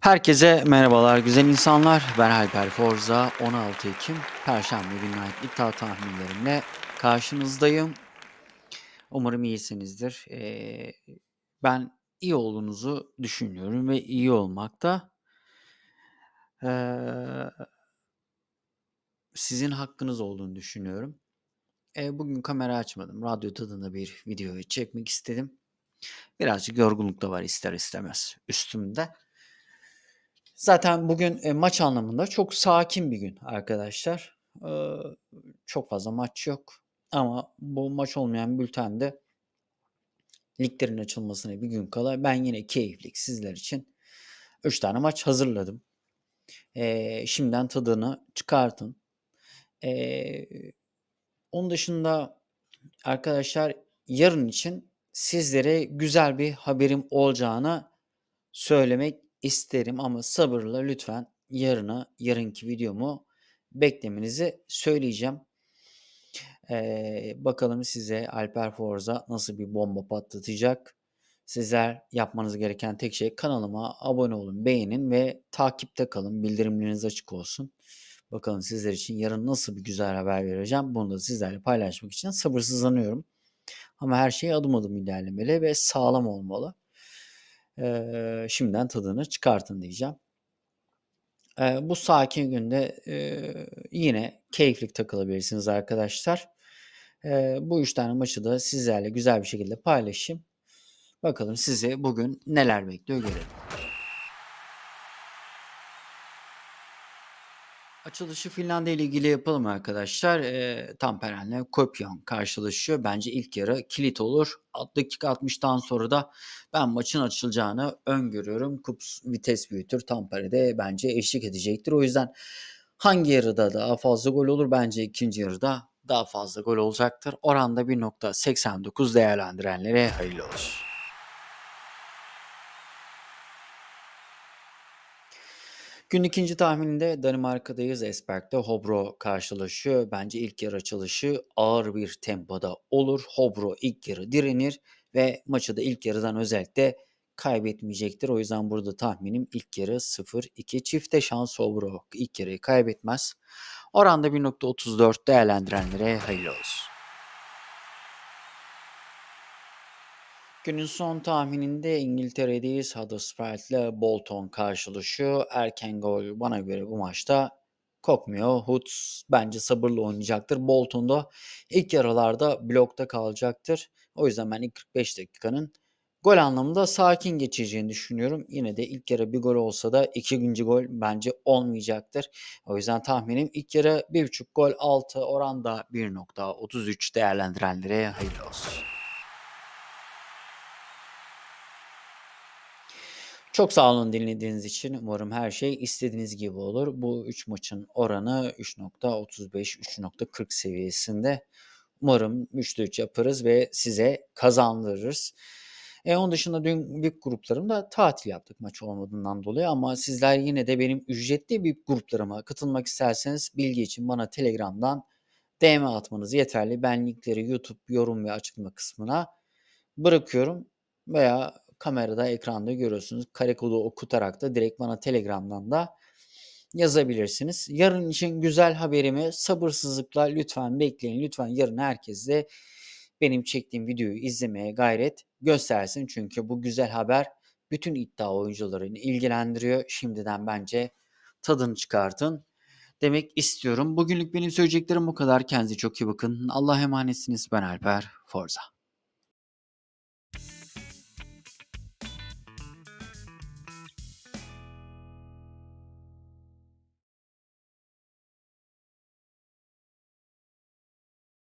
Herkese merhabalar güzel insanlar. Ben Alper Forza. 16 Ekim Perşembe günü ait iddia tahminlerimle karşınızdayım. Umarım iyisinizdir. Ee, ben iyi olduğunuzu düşünüyorum ve iyi olmakta ee, sizin hakkınız olduğunu düşünüyorum. Ee, bugün kamera açmadım. Radyo tadında bir videoyu çekmek istedim. Birazcık yorgunluk da var ister istemez üstümde. Zaten bugün, eee, maç anlamında çok sakin bir gün arkadaşlar. Iıı, çok fazla maç yok ama bu maç olmayan bültende liglerin açılmasına bir gün kala ben yine keyifli sizler için 3 tane maç hazırladım. Eee, şimdiden tadını çıkartın. Eee, onun dışında arkadaşlar yarın için sizlere güzel bir haberim olacağını söylemek isterim ama sabırla lütfen yarına, yarınki videomu beklemenizi söyleyeceğim. Eee, bakalım size Alper Forza nasıl bir bomba patlatacak? Sizler yapmanız gereken tek şey kanalıma abone olun, beğenin ve takipte kalın. Bildirimleriniz açık olsun. Bakalım sizler için yarın nasıl bir güzel haber vereceğim. Bunu da sizlerle paylaşmak için sabırsızlanıyorum. Ama her şey adım adım ilerlemeli ve sağlam olmalı. Eee, şimdiden tadını çıkartın diyeceğim. Eee, bu sakin günde, eee, yine keyifli takılabilirsiniz arkadaşlar. Eee, bu 3 tane maçı da sizlerle güzel bir şekilde paylaşayım. Bakalım sizi bugün neler bekliyor görelim. Açılışı Finlandiya ile ilgili yapalım arkadaşlar. Eee, Tamperen'le Kopyan karşılaşıyor. Bence ilk yarı kilit olur. Dakika 60'tan sonra da ben maçın açılacağını öngörüyorum. Kups vites büyütür. Tampere'de bence eşlik edecektir. O yüzden hangi yarıda daha fazla gol olur? Bence ikinci yarıda daha fazla gol olacaktır. Oranda 1.89 değerlendirenlere hayırlı olsun. Gün ikinci tahmininde Danimarka'dayız. Esberg'de Hobro karşılaşıyor. Bence ilk yarı açılışı ağır bir tempoda olur. Hobro ilk yarı direnir ve maçı da ilk yarıdan özellikle kaybetmeyecektir. O yüzden burada tahminim ilk yarı 0-2 çifte şans Hobro ilk yarıyı kaybetmez. Oranda 1.34 değerlendirenlere hayırlı olsun. Günün son tahmininde İngiltere'deyiz. Huddersfield'le Bolton karşılaşıyor. Erken gol bana göre bu maçta kokmuyor. Hoods bence sabırla oynayacaktır. Bolton da ilk yarılarda blokta kalacaktır. O yüzden ben ilk 45 dakikanın gol anlamında sakin geçeceğini düşünüyorum. Yine de ilk yarı bir gol olsa da ikinci gol bence olmayacaktır. O yüzden tahminim ilk yarı 1.5 gol 6 oranda 1.33 değerlendirenlere hayırlı olsun. Çok sağ olun dinlediğiniz için. Umarım her şey istediğiniz gibi olur. Bu 3 maçın oranı 3.35-3.40 seviyesinde. Umarım 3'te 3 yaparız ve size kazandırırız. E, onun dışında dün VIP gruplarımda tatil yaptık maç olmadığından dolayı ama sizler yine de benim ücretli VIP gruplarıma katılmak isterseniz bilgi için bana Telegram'dan DM atmanız yeterli. Ben linkleri YouTube yorum ve açıklama kısmına bırakıyorum veya kamerada ekranda görüyorsunuz. Kare kodu okutarak da direkt bana Telegram'dan da yazabilirsiniz. Yarın için güzel haberimi sabırsızlıkla lütfen bekleyin. Lütfen yarın herkes de benim çektiğim videoyu izlemeye gayret göstersin. Çünkü bu güzel haber bütün iddia oyuncularını ilgilendiriyor. Şimdiden bence tadını çıkartın demek istiyorum. Bugünlük benim söyleyeceklerim bu kadar. Kendinize çok iyi bakın. Allah'a emanetsiniz. Ben Alper Forza.